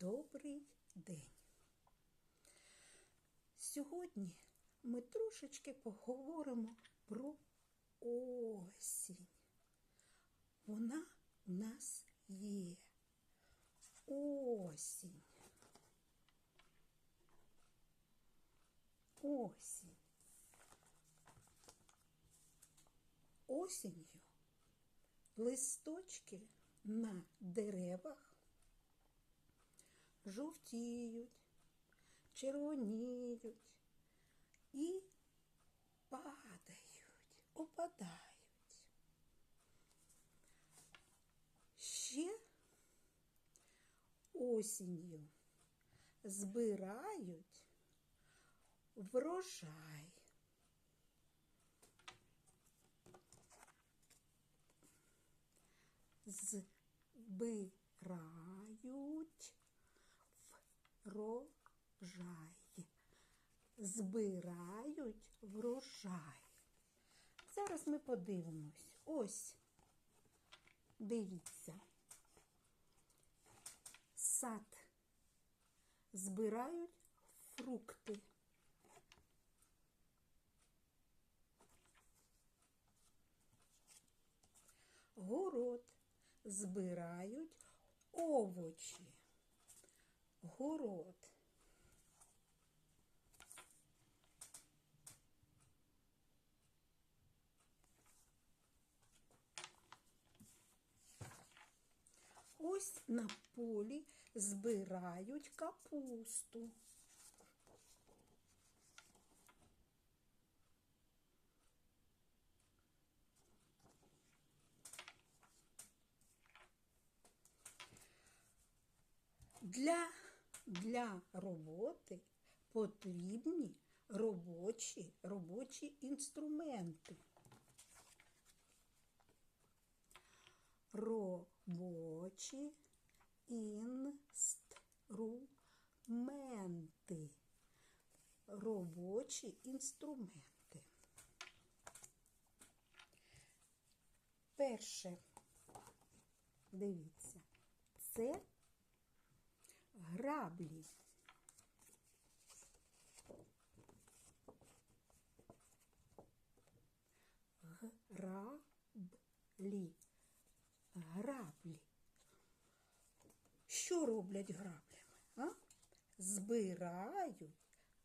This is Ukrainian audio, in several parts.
Добрий день. Сьогодні ми трошечки поговоримо про осінь. Вона в нас є. Осінь. Осінь. Осінню листочки на деревах жовтіють, червоніють і падають, опадають. Ще осінню збирають врожай. Збирають врожай. Збирають врожай. Зараз ми подивимось. Ось, дивіться. Сад. Збирають фрукти. Город. Збирають овочі. Город. Ось на полі збирають капусту. Для, для роботи потрібні робочі, робочі інструменти. Робочі інструменти. Робочі інструменти. Перше, дивіться, це граблі. Граблі. Граблі. Що роблять граблями? А? Збирають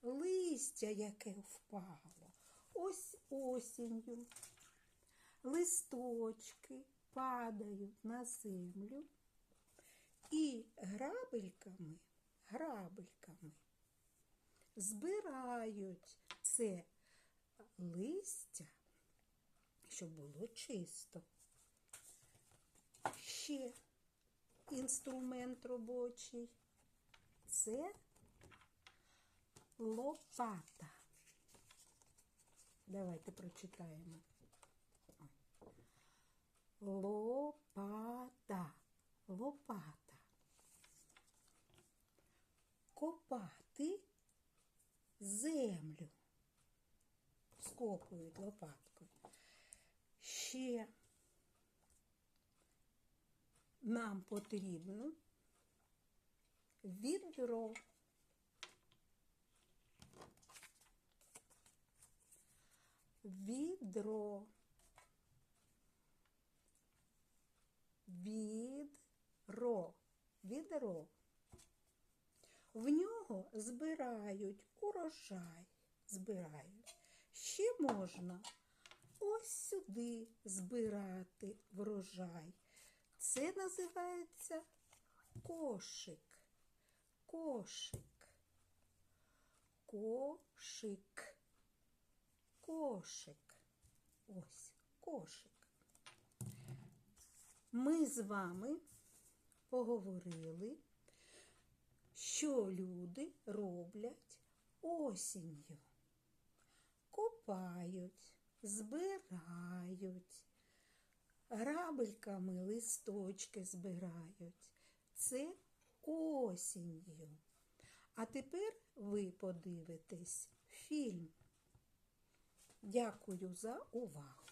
листя, яке впало. Ось осінню. Листочки падають на землю. І грабельками, грабельками збирають це листя, щоб було чисто. Ще інструмент робочий це лопата. Давайте прочитаємо. Лопата. Лопата. Копати землю. Скопують лопаткою. Ще нам потрібно відро. Відро. Відро. Відро. В нього збирають урожай. Збирають. Ще можна ось сюди збирати врожай. Це називається кошик. Кошик. Кошик. Кошик. Ось кошик. Ми з вами поговорили, що люди роблять осінню. Копають, збирають, грабельками листочки збирають. Це осінню. А тепер ви подивитесь фільм. Дякую за увагу.